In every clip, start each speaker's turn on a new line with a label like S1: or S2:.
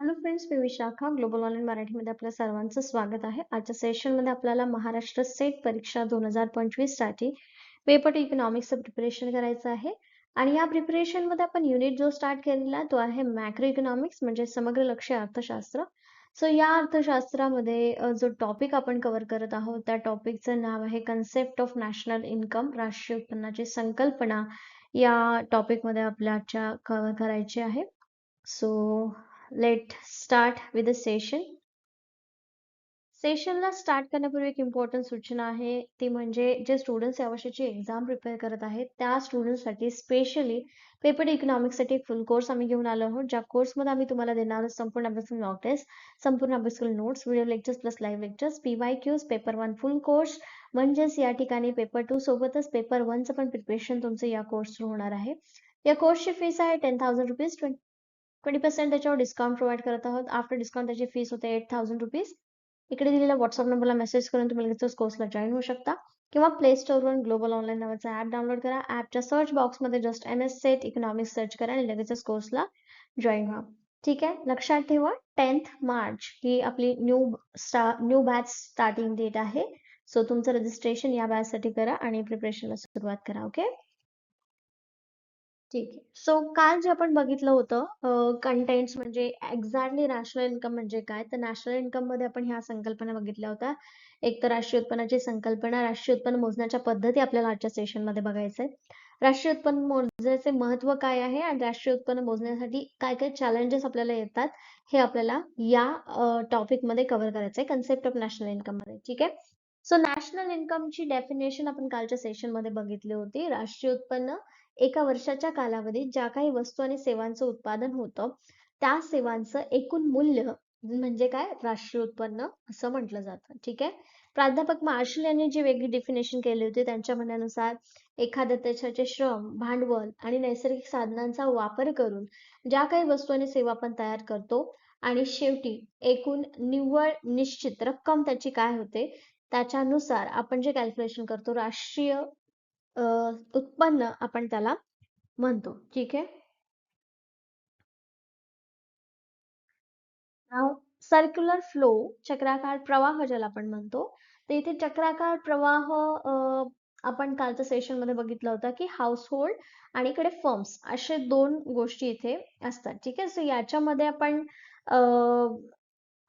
S1: Hello friends मी Vishakha. Global online मराठीमध्ये आपल्या सर्वांचं स्वागत आहे. आजच्या सेशनमध्ये आपल्याला महाराष्ट्र सेट परीक्षा दोन हजार पंचवीससाठी पेपर इकॉनॉमिक्सचं प्रिपरेशन करायचं आहे. आणि या प्रिपरेशनमध्ये आपण युनिट जो स्टार्ट केलेला तो आहे मॅक्रो इकॉनॉमिक्स म्हणजे समग्र लक्ष अर्थशास्त्र. सो या अर्थशास्त्रामध्ये जो टॉपिक आपण कव्हर करत आहोत त्या टॉपिकचं नाव आहे कन्सेप्ट ऑफ नॅशनल इन्कम राष्ट्रीय उत्पन्नाची संकल्पना. या टॉपिकमध्ये आपल्याच्या कव्हर करायची आहे. So let start with the session सेशनला start करण्यापूर्वी एक इम्पॉर्टंट सूचना आहे. ती म्हणजे जे स्टुडंट्स यावर्षीची एक्झाम प्रिपेअर करत आहेत त्या स्टुडंटसाठी स्पेशली पेपर इकॉनॉमिक्ससाठी एक फुल कोर्स आम्ही घेऊन आलो आहोत. ज्या कोर्समध्ये आम्ही तुम्हाला देणार आहोत संपूर्ण अभ्यासक्रम लॉक टेस्ट संपूर्ण अभ्यासक्रम notes video lectures plus live lectures P Y Qs paper one full course म्हणजेच या ठिकाणी पेपर टू सोबतच पेपर वनचं पण प्रिपरेशन तुमचं या कोर्स होणार आहे. या कोर्सची फीस आहे ten thousand rupees twenty percent त्याच्यावर डिस्काउंट प्रोव्हाइड करत आहोत. आफ्टर डिस्काउंट त्याची फीस होते एट थाउजंड रुपीज इकडे दिलेल्या व्हॉट्सअप नंबरला मेसेज करून तुम्ही लगेच कोर्सला जॉईन होऊ शकता. किंवा प्ले स्टोरवरून ग्लोबल ऑनलाईन नावाचा ऍप डाउनलोड करा. ऍपच्या सर्च बॉक्समध्ये just M S SET economics search करा आणि लगेचच कोर्सला जॉईन व्हा. ठीक आहे? लक्षात ठेवा टेन्थ मार्च ही आपली न्यू स्टा न्यू बॅच स्टार्टिंग डेट आहे. सो तुमचं रजिस्ट्रेशन या बॅचसाठी करा आणि प्रिपरेशनला सुरुवात करा ओके ठीक आहे. सो काल जे आपण बघितलं होतं कंटेंट्स म्हणजे एक्झॅक्टली नॅशनल इन्कम म्हणजे काय? तर नॅशनल इन्कममध्ये आपण ह्या संकल्पना बघितल्या होत्या. एक तर राष्ट्रीय उत्पन्नाची संकल्पना राष्ट्रीय उत्पन्न मोजण्याच्या पद्धती आपल्याला आजच्या सेशनमध्ये बघायचंय. राष्ट्रीय उत्पन्न मोजण्याचे महत्त्व काय आहे आणि राष्ट्रीय उत्पन्न मोजण्यासाठी काय काय चॅलेंजेस आपल्याला येतात हे आपल्याला या टॉपिकमध्ये कव्हर करायचंय कन्सेप्ट ऑफ नॅशनल इन्कममध्ये. ठीक आहे? सो नॅशनल इन्कमची डेफिनेशन आपण कालच्या सेशनमध्ये बघितली होती. राष्ट्रीय उत्पन्न एका वर्षाच्या कालावधीत ज्या काही वस्तू आणि सेवांचं उत्पादन होतं त्या सेवांचं एकूण मूल्य म्हणजे काय? राष्ट्रीय उत्पन्न असं म्हटलं जातं. ठीक आहे? प्राध्यापक मार्शल यांनी जी वेगळी डेफिनेशन केली होती त्यांच्या म्हणण्यानुसार एखाद्या देशाचे श्रम भांडवल आणि नैसर्गिक साधनांचा वापर करून ज्या काही वस्तू आणि सेवा आपण तयार करतो आणि शेवटी एकूण निव्वळ निश्चित रक्कम त्याची काय होते? त्याच्यानुसार आपण जे कॅल्क्युलेशन करतो राष्ट्रीय उत्पन्न आपण त्याला म्हणतो. ठीक आहे? सर्क्युलर फ्लो चक्राकार प्रवाह ज्याला आपण म्हणतो तर इथे चक्राकार प्रवाह आपण कालच्या सेशनमध्ये बघितलं होतं की हाऊस होल्ड आणि इकडे फर्म्स असे दोन गोष्टी इथे असतात. ठीक आहे? सो याच्यामध्ये आपण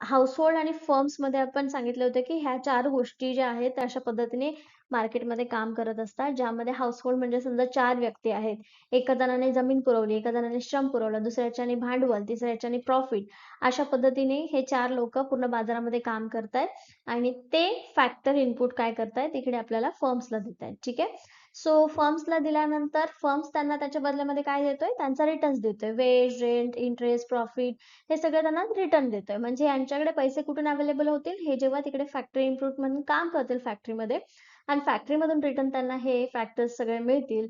S1: हाऊसहोल्ड आणि फर्म्समध्ये आपण सांगितले होते की ह्या चार गोष्टी ज्या आहेत त्या अशा पद्धतीने मार्केटमध्ये काम करत असतात ज्यामध्ये हाऊसहोल्ड म्हणजे समजा चार व्यक्ती आहेत. एका जणाने जमीन पुरवली एका जणाने श्रम पुरवला दुसऱ्याच्याने भांडवल तिसऱ्याच्याने प्रॉफिट अशा पद्धतीने हे चार लोक पूर्ण बाजारामध्ये काम करतायत आणि ते फॅक्टर इनपुट काय करतायत इकडे आपल्याला फर्म्सला देत आहेत ठीक आहे? सो फर्म्सला दिल्यानंतर फर्म्स त्यांना त्याच्या बदल्यामध्ये काय देतोय? त्यांचा रिटर्न देतोय. वेज रेंट इंटरेस्ट प्रॉफिट हे सगळं त्यांना रिटर्न देतोय. म्हणजे यांच्याकडे पैसे कुठून अवेलेबल होतील? हे जेव्हा तिकडे फॅक्टरी इम्प्रूव्ह म्हणून काम करतील फॅक्टरीमध्ये आणि फॅक्टरीमधून रिटर्न त्यांना हे फॅक्टर्स सगळे मिळतील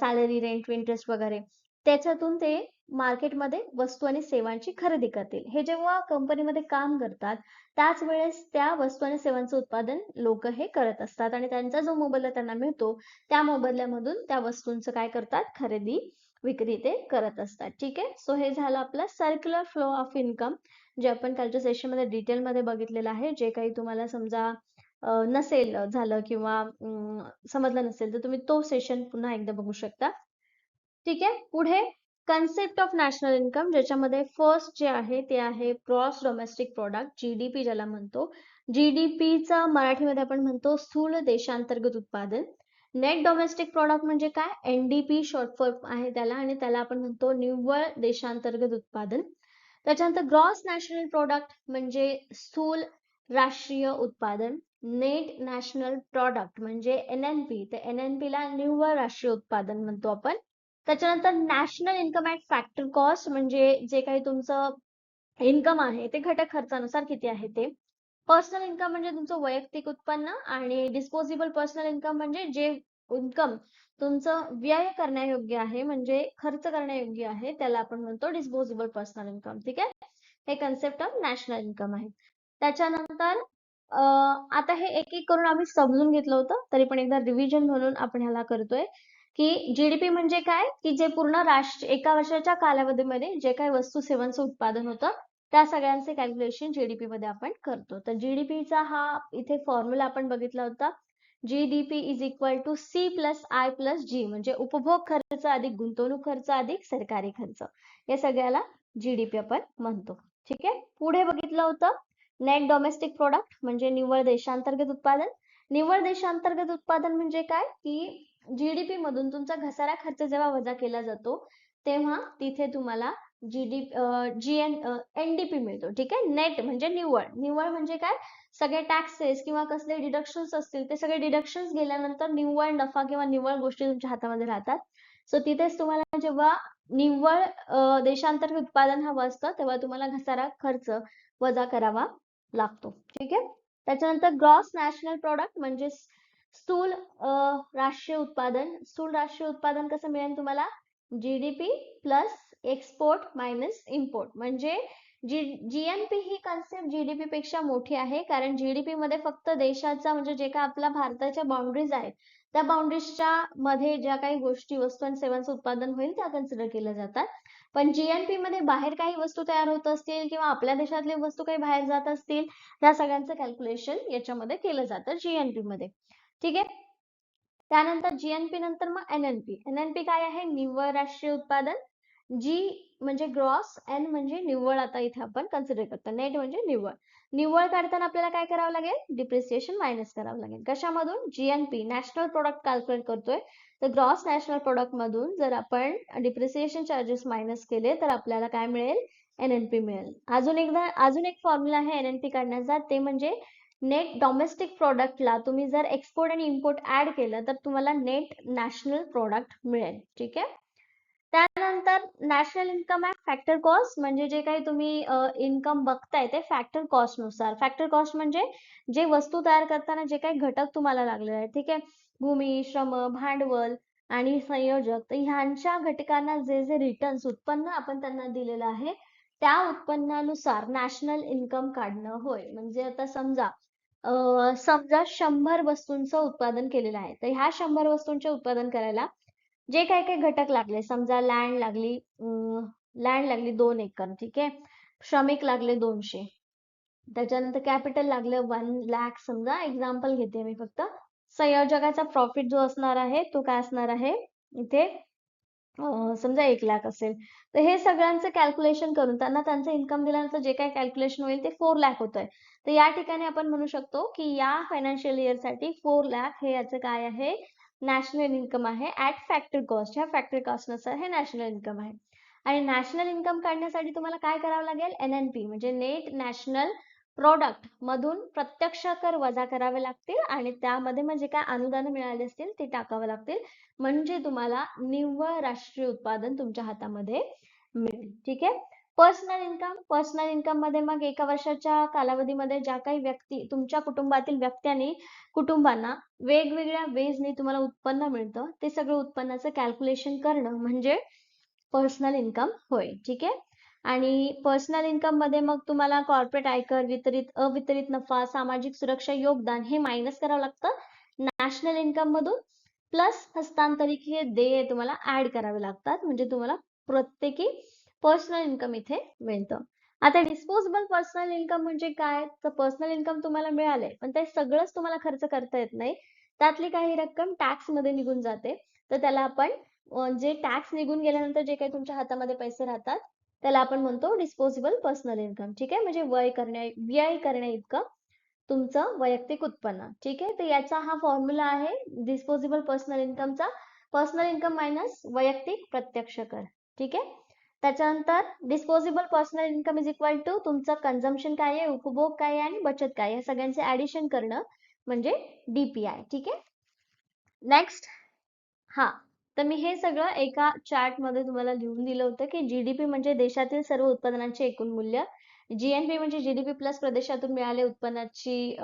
S1: सॅलरी रेंट इंटरेस्ट वगैरे. त्याच्यातून ते मार्केटमध्ये वस्तू आणि सेवांची खरेदी करतील. हे जेव्हा कंपनीमध्ये काम करतात त्याच वेळेस त्या वस्तू आणि सेवांचं उत्पादन लोक हे करत असतात आणि त्यांचा जो मोबदला त्यांना मिळतो त्या मोबदल्यामधून त्या वस्तूंचं काय करतात? खरेदी विक्री ते करत असतात. ठीक आहे? सो हे झालं आपलं सर्क्युलर फ्लो ऑफ इन्कम जे आपण कालच्या सेशनमध्ये डिटेल मध्ये बघितलेलं आहे. जे काही तुम्हाला समजा नसेल झालं किंवा समजलं नसेल तर तुम्ही तो सेशन पुन्हा एकदा बघू शकता. ठीक आहे? पुढे कन्सेप्ट ऑफ नॅशनल इन्कम ज्याच्यामध्ये फर्स्ट जे आहे ते आहे ग्रॉस डोमेस्टिक प्रॉडक्ट जीडीपी ज्याला म्हणतो. जीडीपीचा मराठीमध्ये आपण म्हणतो स्थूल देशांतर्गत उत्पादन. नेट डोमेस्टिक प्रॉडक्ट म्हणजे काय? एनडीपी शॉर्ट फॉर्म आहे त्याला आणि त्याला आपण म्हणतो निव्वळ देशांतर्गत उत्पादन. त्याच्यानंतर ग्रॉस नॅशनल प्रॉडक्ट म्हणजे स्थूल राष्ट्रीय उत्पादन. नेट नॅशनल प्रॉडक्ट म्हणजे एन एन पी तर एन एन पी ला निव्वळ राष्ट्रीय उत्पादन म्हणतो आपण. त्याच्यानंतर national income at factor cost म्हणजे जे काही तुमचं इन्कम आहे ते घटक खर्चानुसार किती आहे ते. पर्सनल इन्कम म्हणजे तुमचं वैयक्तिक उत्पन्न आणि डिस्पोजेबल पर्सनल इन्कम म्हणजे जे इन्कम तुमचं व्यय करण्यायोग्य आहे म्हणजे खर्च करण्यायोग्य आहे त्याला आपण म्हणतो डिस्पोजेबल पर्सनल इन्कम. ठीक आहे? हे कन्सेप्ट ऑफ नॅशनल इन्कम आहे. त्याच्यानंतर आता हे एक एक करून आम्ही समजून घेतलं होतं तरी पण एकदा रिव्हिजन म्हणून आपण ह्याला करतोय की जीडीपी म्हणजे काय? की जे पूर्ण राष्ट्र एका वर्षाच्या कालावधीमध्ये जे काही वस्तू सेवांचं उत्पादन होतं त्या सगळ्यांचे कॅल्क्युलेशन जीडीपी मध्ये आपण करतो. तर जीडीपीचा हा इथे फॉर्म्युला आपण बघितला होता GDP is equal to C plus I plus G म्हणजे उपभोग खर्च अधिक गुंतवणूक खर्च अधिक सरकारी खर्च. या सगळ्याला जीडीपी आपण म्हणतो. ठीक आहे? पुढे बघितलं होतं नेट डोमेस्टिक प्रोडक्ट म्हणजे निव्वळ देशांतर्गत उत्पादन. निव्वळ देशांतर्गत उत्पादन म्हणजे काय? की जीडीपी मधून तुमचा घसारा खर्च जेव्हा वजा केला जातो तेव्हा तिथे तुम्हाला जीडी जी एन एनडीपी मिळतो. ठीक आहे? नेट म्हणजे निव्वळ. निव्वळ म्हणजे काय? सगळे टॅक्सेस किंवा कसले डिडक्शन्स असतील ते सगळे डिडक्शन्स गेल्यानंतर निव्वळ नफा किंवा निव्वळ गोष्टी तुमच्या हातामध्ये राहतात. सो तिथेच तुम्हाला जेव्हा निव्वळ देशांतर्गत उत्पादन हवं असतं तेव्हा तुम्हाला घसारा खर्च वजा करावा लागतो. ठीक आहे? त्याच्यानंतर ग्रॉस नॅशनल प्रोडक्ट म्हणजे स्थूल राष्ट्रीय उत्पादन. स्थूल राष्ट्रीय उत्पादन कसं मिळेल तुम्हाला? GDP plus export minus import म्हणजे जी जीएनपी ही कन्सेप्ट जीडीपी पेक्षा मोठी आहे. कारण जीडीपी मध्ये फक्त देशाचा म्हणजे जे काय आपल्या भारताच्या बाउंड्रीज आहेत त्या बाउंड्रीजच्या मध्ये ज्या काही गोष्टी वस्तू आणि सेवांचं उत्पादन होईल त्या कन्सिडर केल्या जातात. पण जीएनपी मध्ये बाहेर काही वस्तू तयार होत असतील किंवा आपल्या देशातली वस्तू काही बाहेर जात असतील या सगळ्यांचं कॅल्क्युलेशन याच्यामध्ये केलं जातं जीएनपी मध्ये. ठीक आहे? त्यानंतर जीएनपी नंतर मग एनएनपी एनएनपी काय आहे? निव्वळ राष्ट्रीय उत्पादन. जी म्हणजे ग्रॉस एन म्हणजे निव्वळ आता इथे आपण कन्सिडर करतो. नेट म्हणजे निव्वळ. निव्वळ काढताना आपल्याला काय करावं लागेल? डिप्रिसिएशन मायनस करावं लागेल. कशामधून? जीएनपी नॅशनल प्रोडक्ट कॅल्क्युलेट करतोय. तर ग्रॉस नॅशनल प्रोडक्ट मधून जर आपण डिप्रिसिएशन चार्जेस मायनस केले तर आपल्याला काय मिळेल? एनएनपी मिळेल. अजून एकदा अजून एक फॉर्म्युला आहे एनएनपी काढण्याचा. ते म्हणजे नेट डोमेस्टिक प्रोडक्टला तुम्ही जर एक्सपोर्ट आणि इम्पोर्ट ऍड केलं तर तुम्हाला नेट नॅशनल प्रोडक्ट मिळेल. ठीक आहे? त्यानंतर national income act factor cost म्हणजे जे काही तुम्ही इन्कम बघताय ते फॅक्टर कॉस्टनुसार. फॅक्टर कॉस्ट म्हणजे जे वस्तू तयार करताना जे काही घटक तुम्हाला लागलेले आहेत. ठीक आहे? भूमी श्रम भांडवल आणि संयोजक. तर ह्यांच्या घटकांना जे जे रिटर्न्स उत्पन्न आपण त्यांना दिलेलं आहे त्या उत्पन्नानुसार नॅशनल इन्कम काढणं होय. म्हणजे आता समजा समजा शंभर वस्तूंचं उत्पादन केलेलं आहे. तर ह्या शंभर वस्तूंचे उत्पादन करायला जे काही काही घटक लागले समजा लँड लागली लँड लागली दोन एकर ठीक आहे? श्रमिक लागले दोनशे. त्याच्यानंतर कॅपिटल लागलं वन लॅक समजा एक्झाम्पल घेते मी फक्त. संयोजकाचा प्रॉफिट जो असणार आहे तो काय असणार आहे? इथे समजा एक लाख असेल. तर हे सगळ्यांचं कॅल्क्युलेशन करून त्यांना त्यांचं इन्कम दिल्यानंतर जे काय कॅल्क्युलेशन होईल ते फोर लॅक होत आहे तर या ठिकाणी आपण म्हणू शकतो की या फायनान्शियल इयरसाठी फोर लॅक हे याचं काय आहे? नॅशनल इन्कम आहे. ऍट फॅक्टर कॉस्ट ह्या फॅक्टर कॉस्टनुसार हे नॅशनल इन्कम आहे. आणि नॅशनल इन्कम काढण्यासाठी तुम्हाला काय करावं लागेल? एन एन पी म्हणजे नेट नॅशनल प्रोडक्ट मधून प्रत्यक्ष कर वजा करावे लागतील आणि त्यामध्ये म्हणजे काय अनुदान मिळाले असतील ते टाकावे लागतील. म्हणजे तुम्हाला निव्वळ राष्ट्रीय उत्पादन तुमच्या हातामध्ये मिळेल. ठीक आहे? पर्सनल इन्कम पर्सनल इन्कममध्ये मग एका वर्षाच्या कालावधीमध्ये ज्या काही व्यक्ती तुमच्या कुटुंबातील व्यक्त्यांनी कुटुंबांना वेगवेगळ्या वेजने तुम्हाला उत्पन्न मिळतं ते सगळं उत्पन्नाचं कॅल्क्युलेशन करणं म्हणजे पर्सनल इन्कम होय ठीक आहे? आणि पर्सनल इन्कममध्ये मग तुम्हाला कॉर्पोरेट आयकर वितरित अवितरित नफा सामाजिक सुरक्षा योगदान हे मायनस करावं लागतं. नॅशनल इन्कम मधून प्लस हस्तांतरित हे देय तुम्हाला ऍड करावे लागतात. म्हणजे तुम्हाला प्रत्येकी पर्सनल इन्कम इथे मिळतं. आता डिस्पोजेबल पर्सनल इन्कम म्हणजे काय? तर पर्सनल इन्कम तुम्हाला मिळाले पण ते सगळंच तुम्हाला खर्च करता येत नाही. त्यातली काही रक्कम टॅक्समध्ये निघून जाते. तर त्याला आपण जे टॅक्स निघून गेल्यानंतर जे काही तुमच्या हातामध्ये पैसे राहतात त्याला आपण म्हणतो डिस्पोजेबल पर्सनल इन्कम ठीक आहे? म्हणजे वय करण्या व्यय करण्या इतकं तुमचं वैयक्तिक उत्पन्न. ठीक आहे? तर याचा हा फॉर्म्युला आहे डिस्पोजेबल पर्सनल इन्कमचा पर्सनल इन्कम मायनस वैयक्तिक प्रत्यक्ष कर. ठीक आहे? त्याच्यानंतर disposable personal income is equal to तुमचं कन्झम्पशन काय आहे उपभोग काय आहे आणि बचत काय आहे. सगळ्यांचे ऍडिशन करणं म्हणजे डीपीआय ठीक आहे? नेक्स्ट हा तर मी हे सगळं एका चार्टमध्ये तुम्हाला लिहून दिलं होतं की जीडीपी म्हणजे देशातील सर्व उत्पादनांचे एकूण मूल्य. जीएनपी म्हणजे जीडीपी प्लस प्रदेशातून मिळाले उत्पन्नाची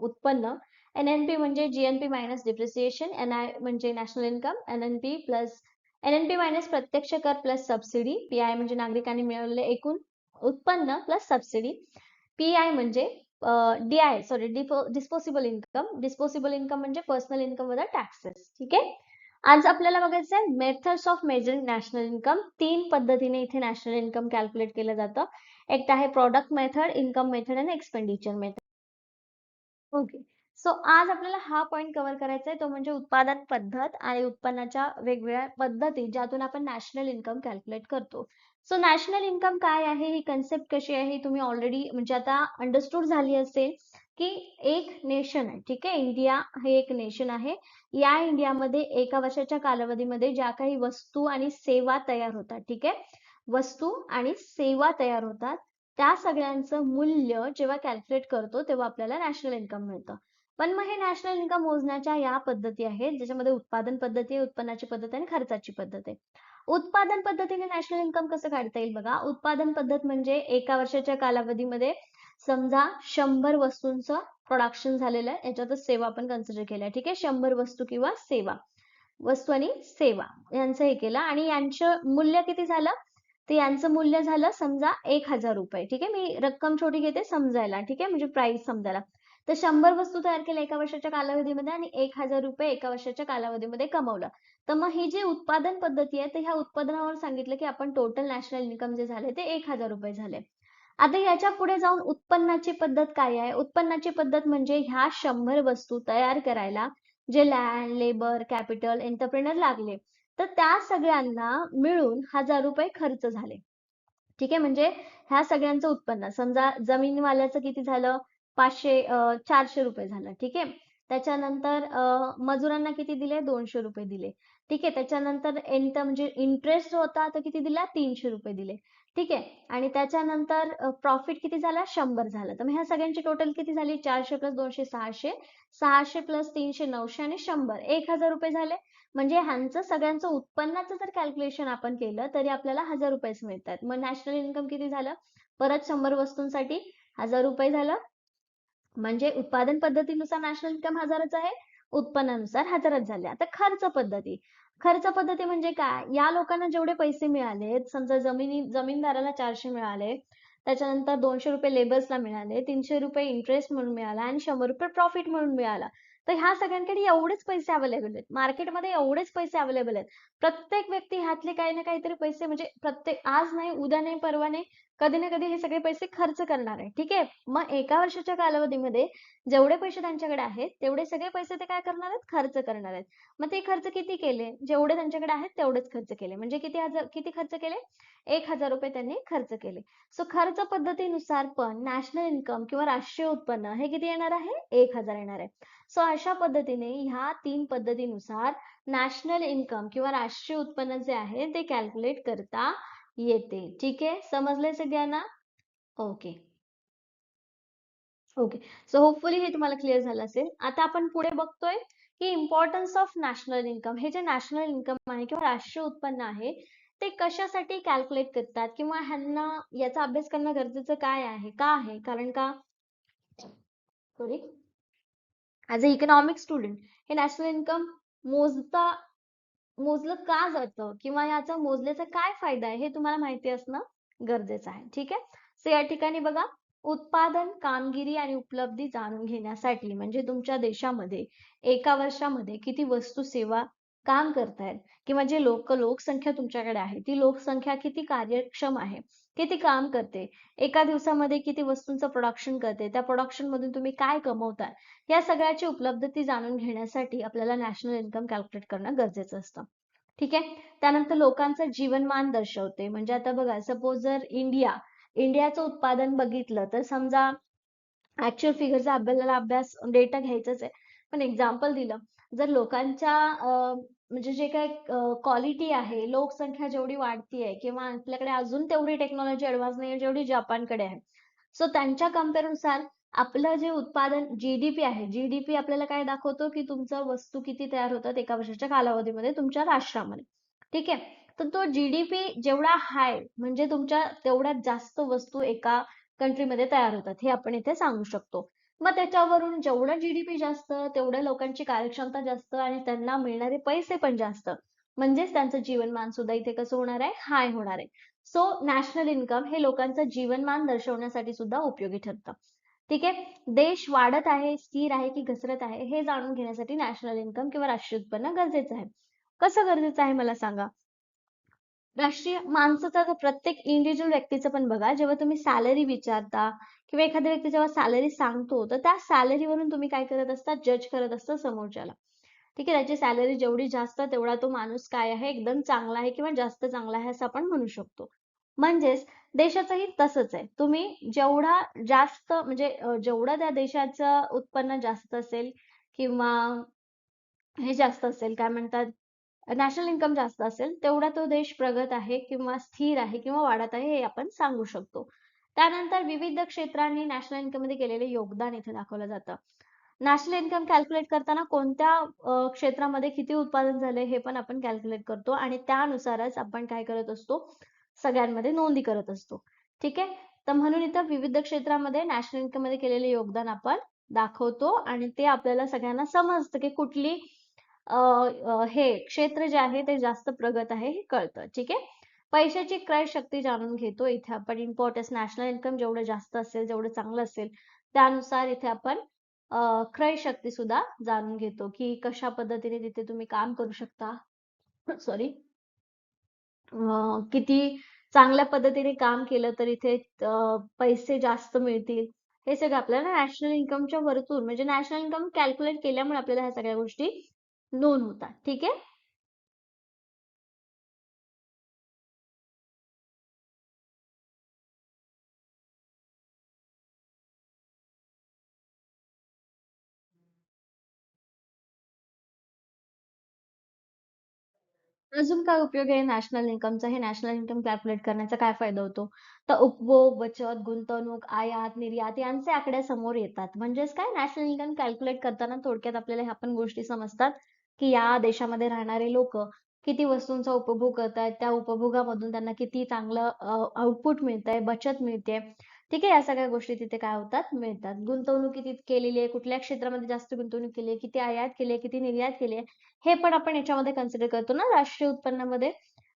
S1: उत्पन्न. एनएनपी म्हणजे जीएनपी मायनस डिप्रिसिएशन एनआय म्हणजे national income NNP plus NNP minus प्रत्यक्ष कर प्लस सबसिडी पीआय म्हणजे नागरिकांनी मिळवलेले एकूण उत्पन्न प्लस सबसिडी पीआय म्हणजे DI sorry disposable income disposable income म्हणजे पर्सनल इन्कम वजा टॅक्सेस ठीक आहे? आज आपल्याला बघायचं आहे methods of measuring national income तीन पद्धतीने इथे नॅशनल इन्कम कॅल्क्युलेट केलं जातं. एक आहे प्रॉडक्ट मेथड इन्कम मेथड आणि एक्सपेंडिचर मेथड ओके सो आज आपल्याला हा पॉईंट कव्हर करायचा आहे. तो म्हणजे उत्पादन पद्धत आणि उत्पन्नाच्या वेगवेगळ्या पद्धती ज्यातून आपण नॅशनल इन्कम कॅल्क्युलेट करतो. सो नॅशनल इन्कम काय आहे? ही कन्सेप्ट कशी आहे? तुम्ही ऑलरेडी म्हणजे आता अंडरस्टूड झाली असेल की एक नेशन आहे. ठीक आहे? इंडिया हे एक नेशन आहे. या इंडियामध्ये एका वर्षाच्या कालावधीमध्ये ज्या काही वस्तू आणि सेवा तयार होतात ठीक आहे? वस्तू आणि सेवा तयार होतात. त्या सगळ्यांचं मूल्य जेव्हा कॅल्क्युलेट करतो तेव्हा आपल्याला नॅशनल इन्कम मिळतं. पण मग हे नॅशनल इन्कम मोजण्याच्या या पद्धती आहेत ज्याच्यामध्ये उत्पादन पद्धती आहे उत्पन्नाची पद्धत आणि खर्चाची पद्धत आहे. उत्पादन पद्धतीने नॅशनल इन्कम कसं काढता येईल बघा? उत्पादन पद्धत म्हणजे एका वर्षाच्या कालावधीमध्ये समजा शंभर वस्तूंचं प्रोडक्शन झालेलं आहे याच्यातच सेवा आपण कन्सिडर केल्या. ठीक आहे? शंभर वस्तू किंवा सेवा. वस्तू आणि सेवा यांचं हे केलं आणि यांचं मूल्य किती झालं? तर यांचं मूल्य झालं समजा एक हजार रुपये. ठीक आहे? मी रक्कम छोटी घेते समजायला. ठीक आहे? म्हणजे प्राइस समजायला. तर शंभर वस्तू तयार केल्या एका वर्षाच्या कालावधीमध्ये आणि एक हजार रुपये एका वर्षाच्या कालावधीमध्ये कमवलं. तर मग ही जी उत्पादन पद्धती आहे तर ह्या उत्पादनावर सांगितलं की आपण टोटल नॅशनल इन्कम जे झाले ते एक हजार रुपये झाले. आता याच्यापुढे जाऊन उत्पन्नाची पद्धत काय आहे? उत्पन्नाची पद्धत म्हणजे ह्या शंभर वस्तू तयार करायला जे लँड लेबर कॅपिटल एंटरप्रेनर लागले तर त्या सगळ्यांना मिळून हजार रुपये खर्च झाले. ठीक आहे? म्हणजे ह्या सगळ्यांचं उत्पन्न. समजा जमीनवाल्याचं किती झालं? पाचशे चारशे रुपये झालं ठीक आहे? त्याच्यानंतर मजुरांना किती दिले? दोनशे रुपये दिले. ठीक आहे? त्याच्यानंतर एंट म्हणजे इंटरेस्ट होता तर किती दिला? तीनशे रुपये दिले. ठीक आहे? आणि त्याच्यानंतर प्रॉफिट किती झाला? शंभर झालं. तर मग ह्या सगळ्यांची टोटल किती झाली? चारशे प्लस दोनशे सहाशे. सहाशे प्लस तीनशे नऊशे आणि शंभर. एक हजार रुपये झाले. म्हणजे ह्यांचं सगळ्यांचं उत्पन्नाचं जर कॅल्क्युलेशन आपण केलं तरी आपल्याला हजार रुपयेच मिळतात. मग नॅशनल इन्कम किती झालं? परत शंभर वस्तूंसाठी हजार रुपये झालं. म्हणजे उत्पादन पद्धतीनुसार नॅशनल इन्कम हजारच आहे उत्पन्नानुसार हजारच झाले. आता खर्च पद्धती. खर्च पद्धती म्हणजे काय? या लोकांना जेवढे पैसे मिळाले समजा जमिनी जमीनदाराला चारशे मिळाले त्याच्यानंतर दोनशे रुपये लेबर्सला मिळाले तीनशे रुपये इंटरेस्ट म्हणून मिळाला आणि शंभर रुपये प्रॉफिट म्हणून मिळाला. तर ह्या सगळ्यांकडे एवढेच पैसे अवेलेबल आहेत. मार्केटमध्ये एवढेच पैसे अवेलेबल आहेत. प्रत्येक व्यक्ती ह्यातले काही ना काहीतरी पैसे म्हणजे प्रत्येक आज नाही उद्या नाही परवा नाही कधी ना कधी हे सगळे पैसे खर्च करणार आहे. ठीक आहे? मग एका वर्षाच्या कालावधीमध्ये जेवढे पैसे त्यांच्याकडे आहेत तेवढे सगळे पैसे ते काय करणार आहेत? खर्च करणार आहेत. मग ते खर्च किती केले? जेवढे त्यांच्याकडे आहेत तेवढेच खर्च केले. म्हणजे किती हजार किती खर्च केले? एक हजार रुपये त्यांनी खर्च केले. सो खर्च पद्धतीनुसार पण नॅशनल इन्कम किंवा राष्ट्रीय उत्पन्न हे किती येणार आहे? एक हजार येणार आहे. सो अशा पद्धतीने ह्या तीन पद्धतीनुसार नॅशनल इन्कम किंवा राष्ट्रीय उत्पन्न जे आहे ते कॅल्क्युलेट करता येते. ठीक आहे? समजलंय सगळ्यांना? ओके ओके सो होपफुली हे तुम्हाला क्लिअर झालं असेल. आता आपण पुढे बघतोय की इम्पॉर्टन्स ऑफ नॅशनल इन्कम हे जे नॅशनल इन्कम आहे किंवा राष्ट्रीय उत्पन्न आहे ते कशासाठी कॅल्क्युलेट करतात? किंवा ह्यांना याचा अभ्यास करणं गरजेचं काय आहे? का आहे? कारण का? Sorry as a economic student हे नॅशनल इन्कम मोजता मोजलं का जातं? किंवा याचा मोजल्याचा काय फायदा आहे? हे तुम्हाला माहिती असणं गरजेचं आहे. ठीक आहे? सो या ठिकाणी बघा उत्पादन कामगिरी आणि उपलब्धी जाणून घेण्यासाठी म्हणजे तुमच्या देशामध्ये एका वर्षामध्ये किती वस्तू सेवा काम करतायत? किंवा जे लोक लोकसंख्या तुमच्याकडे आहे ती लोकसंख्या किती कार्यक्षम आहे? किती काम करते. एका दिवसामध्ये किती वस्तूंचं प्रोडक्शन करते. त्या प्रोडक्शन मधून तुम्ही काय कमवता? या सगळ्याची उपलब्धती जाणून घेण्यासाठी आपल्याला नॅशनल इन्कम कॅल्क्युलेट करणं गरजेचं असतं. ठीक आहे? त्यानंतर लोकांचं जीवनमान दर्शवते. म्हणजे आता बघा सपोज जर इंडिया इंडियाचं उत्पादन बघितलं तर समजा ऍक्च्युअल फिगरचा आपल्याला अभ्यास डेटा घ्यायचाच आहे. पण एक्झाम्पल दिलं. जर लोकांच्या म्हणजे जे काय क्वालिटी आहे लोकसंख्या जेवढी वाढतीये किंवा आपल्याकडे अजून तेवढी टेक्नॉलॉजी ऍडव्हान्स नाही जेवढी जपानकडे आहे. सो त्यांच्या कम्पेअरनुसार आपलं जे उत्पादन जीडीपी आहे जीडीपी आपल्याला काय दाखवतो की तुमचं वस्तू किती तयार होतात एका वर्षाच्या कालावधीमध्ये तुमच्या राष्ट्रामध्ये. ठीक आहे? तर तो जीडीपी जेवढा हाय म्हणजे तुमच्या तेवढ्या जास्त वस्तू एका कंट्रीमध्ये तयार होतात हे आपण इथे सांगू शकतो. मग त्याच्यावरून जेवढं जीडीपी जास्त तेवढ्या लोकांची कार्यक्षमता जास्त आणि त्यांना मिळणारे पैसे पण जास्त. म्हणजेच त्यांचं जीवनमान सुद्धा इथे कसं होणार आहे? हाय होणार आहे. सो नॅशनल इन्कम हे लोकांचं जीवनमान दर्शवण्यासाठी सुद्धा उपयोगी ठरतं. ठीक आहे? देश वाढत आहे स्थिर आहे की घसरत आहे हे जाणून घेण्यासाठी नॅशनल इन्कम किंवा राष्ट्रीय उत्पन्न गरजेचं आहे. कसं गरजेचं आहे मला सांगा? राष्ट्रीय माणसाचा तर प्रत्येक इंडिव्हिज्युअल व्यक्तीचं पण बघा जेव्हा तुम्ही सॅलरी विचारता किंवा एखाद्या व्यक्ती जेव्हा सॅलरी सांगतो तर त्या सॅलरीवरून तुम्ही काय करत असता? जज करत असता समोरच्याला. ठीक आहे त्याची सॅलरी जेवढी जास्त तेवढा तो माणूस काय आहे? एकदम चांगला आहे किंवा जास्त चांगला आहे असं आपण म्हणू शकतो. म्हणजेच देशाचंही तसंच आहे. तुम्ही जेवढा जास्त म्हणजे जेवढं त्या देशाचं उत्पन्न जास्त असेल किंवा हे जास्त असेल काय म्हणतात? नॅशनल इन्कम जास्त असेल तेवढा तो देश प्रगत आहे किंवा स्थिर आहे किंवा वाढत आहे हे आपण सांगू शकतो. त्यानंतर विविध क्षेत्रांनी नॅशनल इन्कममध्ये केलेले योगदान इथे दाखवलं जातं. नॅशनल इन्कम कॅल्क्युलेट करताना कोणत्या क्षेत्रामध्ये किती उत्पादन झाले हे पण आपण कॅल्क्युलेट करतो आणि त्यानुसारच आपण काय करत असतो? सगळ्यांमध्ये नोंदी करत असतो. ठीक आहे? तर म्हणून इथं विविध क्षेत्रामध्ये नॅशनल इन्कममध्ये केलेले योगदान आपण दाखवतो आणि ते आपल्याला सगळ्यांना समजतं की कुठली हे क्षेत्र जे आहे ते जास्त प्रगत आहे हे कळतं. ठीक आहे? पैशाची क्रय शक्ती जाणून घेतो इथे आपण. इम्पॉर्टन्स नॅशनल इन्कम जेवढं जास्त असेल जेवढं चांगलं असेल त्यानुसार इथे आपण क्रय शक्ती सुद्धा जाणून घेतो. की कशा पद्धतीने तिथे तुम्ही काम करू शकता? सॉरी किती चांगल्या पद्धतीने काम केलं तर इथे पैसे जास्त मिळतील? हे सगळं आपल्याला नॅशनल इन्कमच्या वरतून म्हणजे नॅशनल इन्कम कॅल्क्युलेट केल्यामुळे आपल्याला ह्या सगळ्या गोष्टी नोंद होतात ठीक आहे? अजून काय उपयोग आहे? नॅशनल इन्कमचा हे नॅशनल इन्कम कॅल्क्युलेट करण्याचा काय फायदा होतो? तर उपभोग बचत गुंतवणूक आयात निर्यात यांचे आकडे समोर येतात. म्हणजेच काय? नॅशनल इन्कम कॅल्क्युलेट करताना थोडक्यात आपल्याला ह्या पण गोष्टी समजतात. की या देशामध्ये राहणारे लोक किती वस्तूंचा उपभोग करतायत त्या उपभोगामधून त्यांना किती चांगलं आउटपुट मिळतंय बचत मिळते ठीक आहे या सगळ्या गोष्टी तिथे काय होतात? मिळतात. गुंतवणूक किती केलेली आहे कुठल्या क्षेत्रामध्ये जास्त गुंतवणूक केली आहे किती आयात केली आहे किती निर्यात केली आहे हे पण आपण याच्यामध्ये कन्सिडर करतो ना राष्ट्रीय उत्पन्नामध्ये.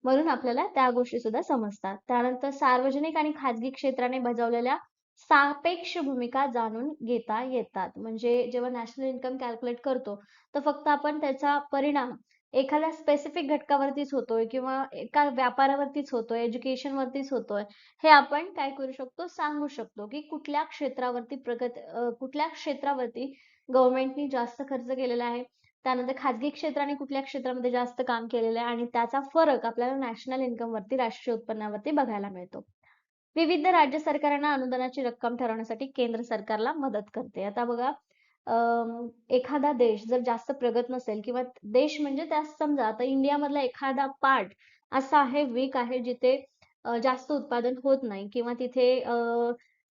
S1: म्हणून आपल्याला त्या गोष्टी सुद्धा समजतात. त्यानंतर सार्वजनिक आणि खाजगी क्षेत्राने बजावलेल्या सापेक्ष भूमिका जाणून घेता येतात. म्हणजे जेव्हा नॅशनल इन्कम कॅल्क्युलेट करतो तर फक्त आपण त्याचा परिणाम एखाद्या स्पेसिफिक घटकावरतीच होतोय किंवा एका व्यापारावरतीच होतोय एज्युकेशन वरतीच होतोय हे आपण काय करू शकतो? सांगू शकतो की कुठल्या क्षेत्रावरती प्रगत अं, कुठल्या क्षेत्रावरती गव्हर्नमेंटनी जास्त खर्च केलेला आहे? त्यानंतर खाजगी क्षेत्राने कुठल्या क्षेत्रामध्ये जास्त काम केलेलं आहे? आणि त्याचा फरक आपल्याला नॅशनल इन्कम वरती राष्ट्रीय उत्पन्नावरती बघायला मिळतो. विविध राज्य सरकारांना अनुदानाची रक्कम ठरवण्यासाठी केंद्र सरकारला मदत करते. आता बघा अं, एखादा देश जर जास्त प्रगत नसेल किंवा देश म्हणजे त्या समजा आता इंडिया मधला एखादा पार्ट असा आहे वीक आहे जिथे जास्त उत्पादन होत नाही किंवा तिथे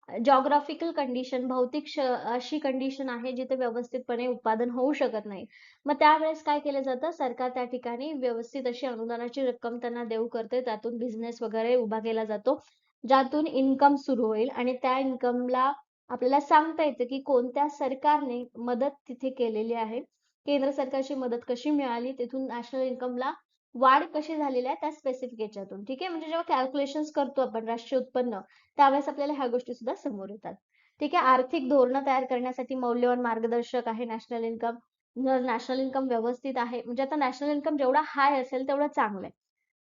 S1: जॉग्राफिकल कंडिशन भौतिक अशी कंडिशन आहे जिथे व्यवस्थितपणे उत्पादन होऊ शकत नाही. मग त्यावेळेस काय केलं जातं? सरकार त्या ठिकाणी व्यवस्थित अशी अनुदानाची रक्कम त्यांना देऊ करते. त्यातून बिझनेस वगैरे उभा केला जातो. ज्यातून इन्कम सुरू होईल आणि त्या इन्कमला आपल्याला सांगता येतं की कोणत्या सरकारने मदत तिथे केलेली आहे. केंद्र सरकारची मदत कशी मिळाली? तिथून नॅशनल इन्कमला वाढ कशी झालेली आहे? त्या स्पेसिफिक याच्यातून. ठीक आहे? म्हणजे जेव्हा कॅल्क्युलेशन करतो आपण राष्ट्रीय उत्पन्न त्यावेळेस आपल्याला ह्या गोष्टी सुद्धा समोर येतात. ठीक आहे? आर्थिक धोरणं तयार करण्यासाठी मौल्यवान मार्गदर्शक आहे नॅशनल इन्कम नॅशनल इन्कम व्यवस्थित आहे म्हणजे आता नॅशनल इन्कम जेवढा हाय असेल तेवढं चांगलं आहे.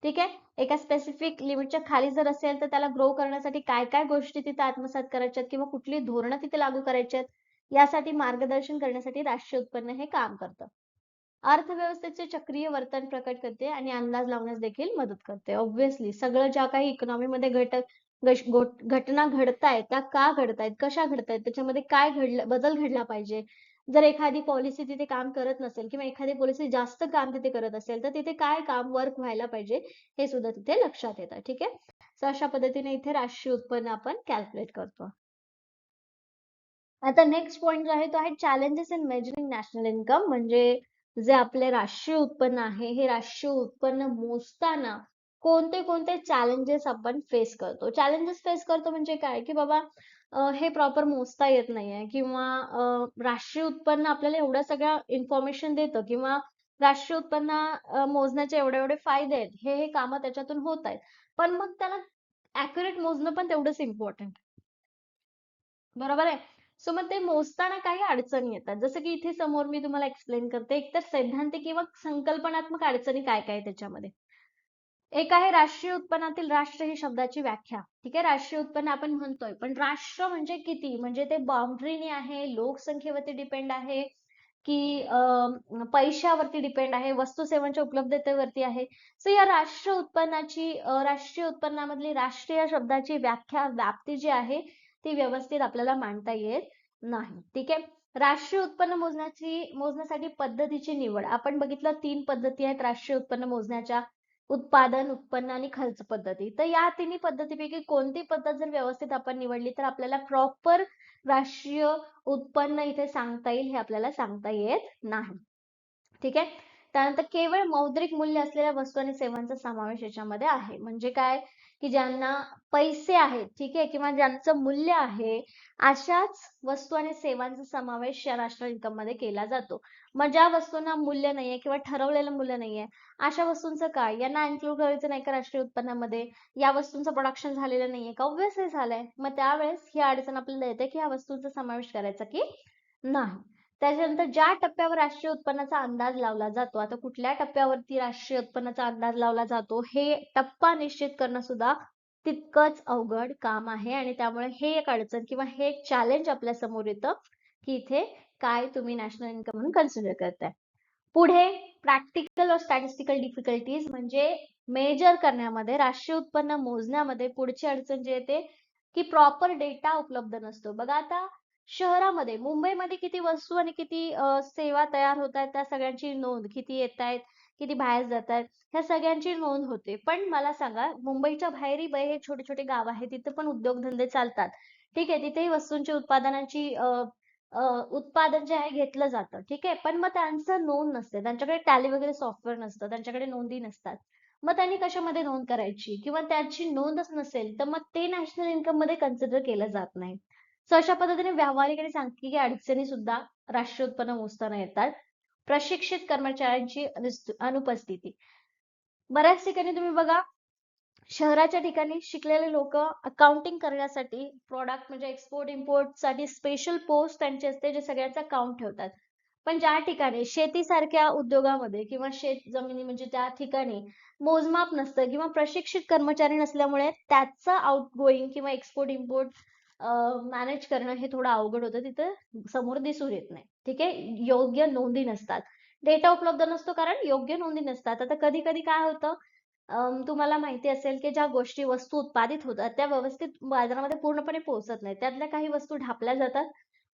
S1: ठीक आहे? एका स्पेसिफिक लिमिटच्या खाली जर असेल तर त्याला ग्रो करण्यासाठी काय काय गोष्टी तिथे आत्मसात करायच्यात किंवा कुठली धोरणं तिथे लागू करायची आहेत यासाठी मार्गदर्शन करण्यासाठी राष्ट्रीय उत्पन्न हे काम करतं. अर्थव्यवस्थेचे चक्रीय वर्तन प्रकट करते आणि अंदाज लावण्यास देखील मदत करते. ऑब्व्हियसली सगळं ज्या काही इकॉनॉमीमध्ये घटक घटना घडतायत त्या का घडतायत कशा घडतायत त्याच्यामध्ये काय घडलं बदल घडला पाहिजे जर एखादी पॉलिसी तिथे काम करत नसेल किंवा एखादी पॉलिसी जास्त काम तिथे करत असेल तर तिथे काय काम वर्क व्हायला पाहिजे हे सुद्धा तिथे लक्षात येतं ठीक आहे? तर अशा पद्धतीने इथे राष्ट्रीय उत्पन्न आपण कॅल्क्युलेट करतो. आता नेक्स्ट पॉइंट जो आहे तो आहे challenges in measuring national income म्हणजे जे आपले राष्ट्रीय उत्पन्न आहे हे राष्ट्रीय उत्पन्न मोजताना कोणते कोणते चॅलेंजेस आपण फेस करतो? चॅलेंजेस फेस करतो म्हणजे काय? की बाबा हे प्रॉपर मोजता येत नाहीये किंवा राष्ट्रीय उत्पन्न आपल्याला एवढ्या सगळ्या इन्फॉर्मेशन देतं किंवा राष्ट्रीय उत्पन्न मोजण्याचे एवढे एवढे फायदे आहेत हे हे कामं त्याच्यातून होत आहेत पण मग त्याला ऍक्युरेट मोजणं पण तेवढंच इम्पॉर्टंट बरोबर आहे सो मग ते मोजताना काही अडचणी येतात. जसं की इथे समोर मी तुम्हाला एक्सप्लेन करते. एकतर सैद्धांतिक किंवा संकल्पनात्मक अडचणी काय-काय त्याच्यामध्ये. एक आहे राष्ट्रीय उत्पन्नातील राष्ट्र ही शब्दाची व्याख्या. ठीक आहे. राष्ट्रीय उत्पन्न आपण म्हणतोय, पण राष्ट्र म्हणजे किती? म्हणजे ते बाउंड्रीने आहे, लोकसंख्येवरती डिपेंड आहे, की पैशावरती डिपेंड आहे, वस्तू सेवांच्या उपलब्धतेवरती आहे. सो या राष्ट्र उत्पन्नाची राष्ट्रीय उत्पन्नामधली राष्ट्रीय शब्दाची व्याख्या, व्याप्ती जी आहे, ती व्यवस्थित आपल्याला मांडता येत नाही. ठीक आहे. राष्ट्रीय उत्पन्न मोजण्याची मोजण्यासाठी पद्धतीची निवड. आपण बघितलं तीन पद्धती आहेत राष्ट्रीय उत्पन्न मोजण्याच्या. उत्पादन, उत्पन्न आणि खर्च पद्धती. तर या तिन्ही पद्धतीपैकी कोणती पद्धत जर व्यवस्थित आपण निवडली, तर आपल्याला प्रॉपर राष्ट्रीय उत्पन्न इथे सांगता येईल, हे आपल्याला सांगता येत नाही. ठीक आहे. त्यानंतर केवळ मौद्रिक मूल्य असलेल्या वस्तू आणि सेवांचा समावेश याच्यामध्ये आहे. म्हणजे काय? की ज्यांना पैसे आहेत, ठीक आहे, किंवा ज्यांचं मूल्य आहे, अशाच वस्तू आणि सेवांचा समावेश या नॅशनल इन्कममध्ये केला जातो. मग ज्या वस्तूंना मूल्य नाहीये किंवा ठरवलेलं मूल्य नाहीये, अशा वस्तूंचं काय? यांना इन्क्लूड करायचं नाही का राष्ट्रीय उत्पन्नामध्ये? या वस्तूंचं प्रोडक्शन झालेलं नाहीये का? ऑब्व्हियसली झालंय. मग त्यावेळेस ही अडचण आपल्याला येते, की या वस्तूंचा समावेश करायचा की नाही. त्याच्यानंतर ज्या टप्प्यावर राष्ट्रीय उत्पन्नाचा अंदाज लावला जातो, आता कुठल्या टप्प्यावरती राष्ट्रीय उत्पन्नाचा अंदाज लावला जातो, हे टप्पा निश्चित करणं सुद्धा तितकंच अवघड काम आहे आणि त्यामुळे हे एक अडचण किंवा हे एक चॅलेंज आपल्यासमोर येतं, की इथे काय तुम्ही नॅशनल इन्कम म्हणून कन्सिडर करताय. पुढे प्रॅक्टिकल व स्टॅटिस्टिकल डिफिकल्टीज म्हणजे मेजर करण्यामध्ये, राष्ट्रीय उत्पन्न मोजण्यामध्ये पुढची अडचण जे येते, की प्रॉपर डेटा उपलब्ध नसतो. बघा आता शहरामध्ये, मुंबईमध्ये किती वस्तू आणि किती अ, सेवा तयार होत आहेत त्या सगळ्यांची नोंद, किती येतायत, किती बाहेर जातायत, ह्या सगळ्यांची नोंद होते. पण मला सांगा, मुंबईच्या बाहेरही हे छोटे-छोटे गाव आहेत, तिथे पण उद्योगधंदे चालतात. ठीक आहे, तिथेही वस्तूंची उत्पादनाची अ, अ, उत्पादन जे आहे घेतलं जातं. ठीक आहे. पण मग त्यांचं नोंद नसते. त्यांच्याकडे टॅली वगैरे सॉफ्टवेअर नसतं. त्यांच्याकडे नोंदी नसतात. मग त्यांनी कशामध्ये नोंद करायची? किंवा त्याची नोंदच नसेल, तर मग ते नॅशनल इन्कममध्ये कन्सिडर केलं जात नाही. सो अशा पद्धतीने व्यावहारिक आणि सांख्यिकी अडचणी सुद्धा राष्ट्रीय उत्पन्न मोजताना येतात. प्रशिक्षित कर्मचाऱ्यांची अनुपस्थिती. बऱ्याच ठिकाणी तुम्ही बघा, शहराच्या ठिकाणी शिकलेले लोक अकाउंटिंग करण्यासाठी प्रॉडक्ट म्हणजे एक्सपोर्ट इम्पोर्टसाठी स्पेशल पोस्ट त्यांची असते, जे सगळ्यांचा काउंट ठेवतात. पण ज्या ठिकाणी शेतीसारख्या उद्योगामध्ये किंवा शेत जमिनी म्हणजे त्या ठिकाणी मोजमाप नसतं किंवा प्रशिक्षित कर्मचारी नसल्यामुळे त्याचं आउटगोईंग किंवा एक्सपोर्ट इम्पोर्ट मॅनेज करणं हे थोडं अवघड होतं. तिथं समोर दिसून येत नाही. ठीक आहे. योग्य नोंदी नसतात. डेटा उपलब्ध नसतो कारण योग्य नोंदी नसतात. आता कधी-कधी काय होतं, तुम्हाला माहिती असेल, की ज्या गोष्टी वस्तू उत्पादित होतात, त्या व्यवस्थित बाजारामध्ये पूर्णपणे पोहोचत नाही त्यातल्या काही वस्तू ढापल्या जातात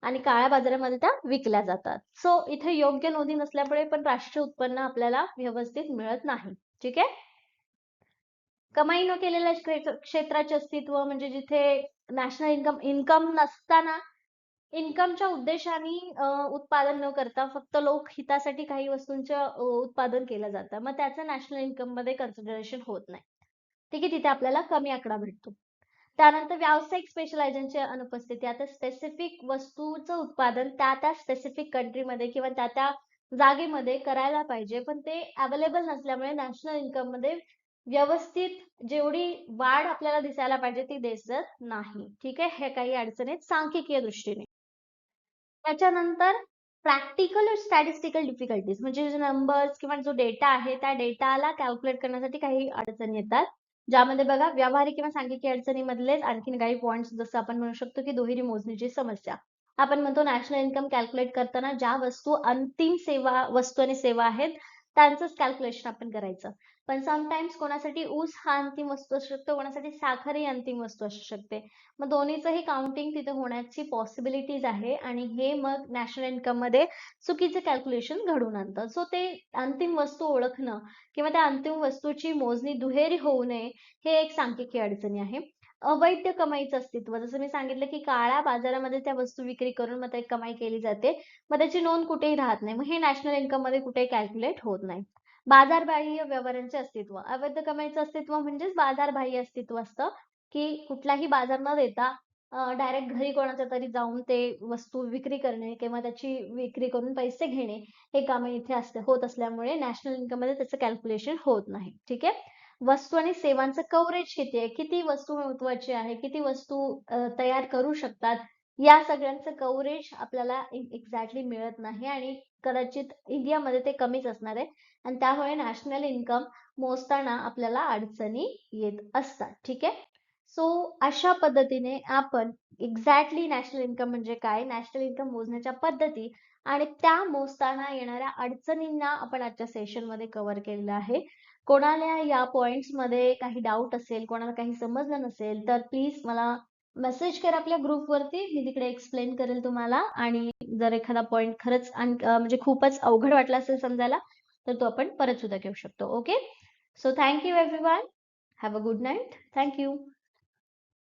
S1: आणि काळ्या बाजारामध्ये त्या विकल्या जातात. सो इथे योग्य नोंदी नसल्यामुळे पण राष्ट्रीय उत्पन्न आपल्याला व्यवस्थित मिळत नाही. ठीक आहे. कमाई न केलेल्या क्षेत्र क्षेत्राचे अस्तित्व म्हणजे जिथे नॅशनल इन्कम इन्कम नसताना इन्कमच्या उद्देशाने उत्पादन न करता फक्त लोक हितासाठी काही वस्तूंचं उत्पादन केलं जातं. मग त्याचं नॅशनल इन्कममध्ये कन्सिडरेशन होत नाही. ठीक आहे. तिथे आपल्याला कमी आकडा भेटतो. त्यानंतर व्यावसायिक स्पेशलायझेशनची अनुपस्थिती. आता स्पेसिफिक वस्तूचं उत्पादन त्या-त्या स्पेसिफिक कंट्रीमध्ये किंवा त्या-त्या जागेमध्ये करायला पाहिजे. पण ते अवेलेबल नसल्यामुळे नॅशनल इन्कममध्ये व्यवस्थित जेवढी वाढ आपल्याला दिसायला पाहिजे ती दिसत नाही. ठीक आहे. हे काही अडचणी आहेत सांख्यिकीय दृष्टीने. त्याच्यानंतर प्रॅक्टिकल स्टॅटिस्टिकल डिफिकल्टीज म्हणजे जे नंबर्स किंवा जो डेटा आहे, त्या डेटाला कॅल्क्युलेट करण्यासाठी काही अडचणी येतात. ज्यामध्ये बघा व्यावहारिक किंवा सांख्यिकी अडचणीमधलेच आणखीन काही पॉईंट्स जसं आपण म्हणू शकतो, की दुहेरी मोजणीची समस्या. आपण म्हणतो नॅशनल इन्कम कॅल्क्युलेट करताना ज्या वस्तू अंतिम सेवा वस्तू आणि सेवा आहेत, त्यांचंच कॅल्क्युलेशन आपण करायचं. पण समटाईम्स कोणासाठी ऊस हा अंतिम वस्तू असू शकतो, कोणासाठी साखर ही अंतिम वस्तू असू शकते. मग दोन्हीचंही काउंटिंग तिथे होण्याची पॉसिबिलिटीज आहे आणि हे मग नॅशनल इन्कममध्ये चुकीचं कॅल्क्युलेशन घडवून आणतं. सो ते अंतिम वस्तू ओळखणं किंवा त्या अंतिम वस्तूची मोजणी दुहेरी होऊ नये, हे एक सांख्यिकी अडचणी आहे. अवैध कमाईचं अस्तित्व. जसं मी सांगितलं, की काळ्या बाजारामध्ये त्या वस्तू विक्री करून मग ते कमाई केली जाते. मग त्याची नोंद कुठेही राहत नाही. मग हे नॅशनल इन्कममध्ये कुठेही कॅल्क्युलेट होत नाही. बाजारबाह्य व्यवहारांचे अस्तित्व. अवैध कमाईचं अस्तित्व म्हणजेच बाजारबाह्य अस्तित्व असतं, की कुठलाही बाजार न देता डायरेक्ट घरी कोणाच्या तरी जाऊन ते वस्तू विक्री करणे किंवा त्याची विक्री करून पैसे घेणे, हे काम इथे असते होत असल्यामुळे नॅशनल इन्कममध्ये त्याचं कॅल्क्युलेशन होत नाही. ठीक आहे. वस्तू आणि सेवांचं कव्हरेज किती आहे? किती वस्तू महत्वाची आहे? किती वस्तू तयार करू शकतात? या सगळ्यांचं कव्हरेज आपल्याला एक्झॅक्टली मिळत नाही आणि कदाचित इंडियामध्ये ते कमीच असणार आहे आणि त्यामुळे नॅशनल इन्कम मोजताना आपल्याला अडचणी येत असतात ठीक आहे सो अशा पद्धतीने आपण एक्झॅक्टली नॅशनल इन्कम म्हणजे काय नॅशनल इन्कम मोजण्याच्या पद्धती आणि त्या मोजताना येणाऱ्या अडचणींना आपण आजच्या सेशनमध्ये कव्हर केलेलं आहे कोणाला या पॉइंट्समध्ये काही डाऊट असेल कोणाला काही समजलं नसेल तर प्लीज मला मेसेज कर आपल्या ग्रुपवरती मी तिकडे एक्सप्लेन करेल तुम्हाला. आणि जर एखादा पॉइंट खरंच म्हणजे खूपच अवघड वाटला असेल समजायला तर तो आपण परत सुद्धा घेऊ शकतो. Okay so thank you everyone have a good night thank you